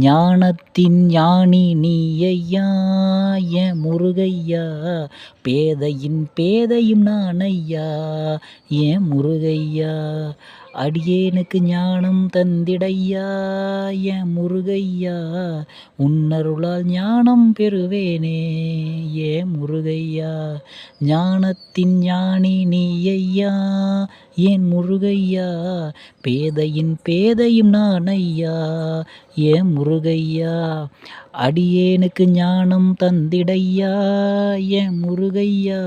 ஞானத்தின் ஞானி நீ ஐயா என் முருகையா? பேதையின் பேதையும் நான் ஐயா என் முருகையா? அடியேனுக்கு ஞானம் தந்திடையா என் முருகையா? உன்னருளால் ஞானம் பெறுவேனே ஏ முருகையா? ஞானத்தின் ஞானி நீ ஐயா என் முருகையா? பேதையின் பேதையும் நான் ஐயா ஏன் முருகையா அடியேனுக்கு ஞானம் தந்திடையா ஏன் முருகையா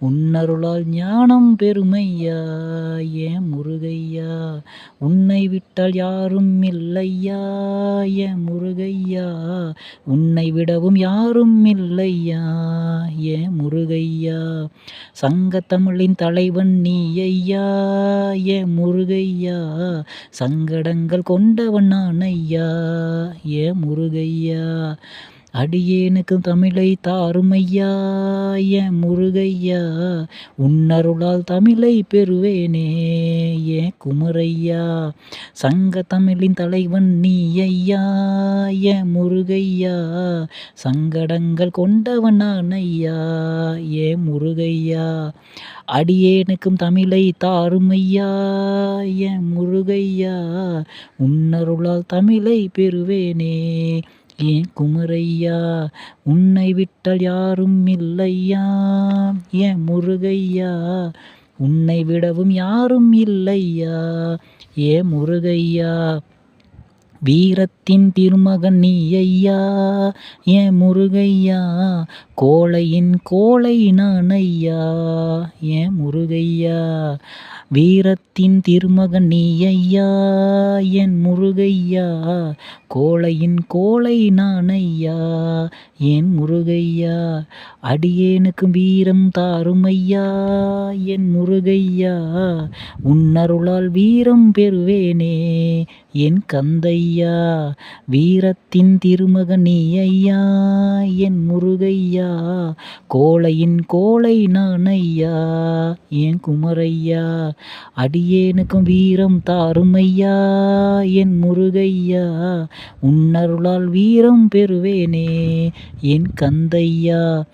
உன்னருளால் ஞானம் பெருமையா ஏன் முருகையா உன்னை விட்டால் யாரும் இல்லையா என் முருகையா உன்னை விடவும் யாரும் இல்லையா ஏன் முருகையா சங்கத்தமிழின் தலைவன் நீ ஐயா ஏன் முருகையா சங்கடங்கள் கொண்டவன் நான் ஐயா ஏன் முருகையா அடியேனுக்கு தமிழை தாருமையா ஏன் முருகையா உன்னருளால் தமிழை பெறுவேனே ஏன் குமரையா சங்க தமிழின் தலைவன் நீ ஐயா ஏன் முருகையா சங்கடங்கள் கொண்டவன் நான் ஐயா ஏன் முருகையா அடியேனுக்கும் தமிழை தாருமையா ஏன் முருகையா உன்னருளால் தமிழை பெறுவேனே ஏன் குமரையா? உன்னை விட்டால் யாரும் இல்லையா? ஏன் முருகையா? உன்னை விடவும் யாரும் இல்லையா? ஏ முருகையா? வீரத்தின் திருமகன் நீ ஐயா ஏன் முருகையா கோழையின் கோழை நான் ஐயா ஏன் முருகையா. வீரத்தின் திருமகன் நீ ஐயா என் முருகையா கோழையின் கோழை நான் ஐயா என் முருகையா. அடியேனுக்கு வீரம் தாரும் ஐயா என் முருகையா. உன்னருளால் வீரம் பெறுவேனே என் கந்தையா வீரத்தின் திருமகன் நீ ஐயா என் முருகையா கோழையின் கோழை நான் ஐயா என் குமரையா அடியேனுக்கும் வீரம் தாரும் ஐயா என் முருகையா உன்னருளால் வீரம் பெறுவேனே என் கந்தையா.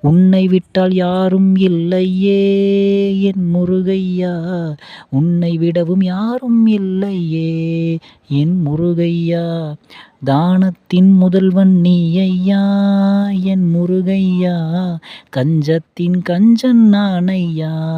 உன்னை விட்டால் யாரும் இல்லையே என் முருகையா. உன்னை விடவும் யாரும் இல்லையே என் முருகையா. தானத்தின் முதல்வன் நீ ஐயா என் முருகையா. கஞ்சத்தின் கஞ்சன் நான் ஐயா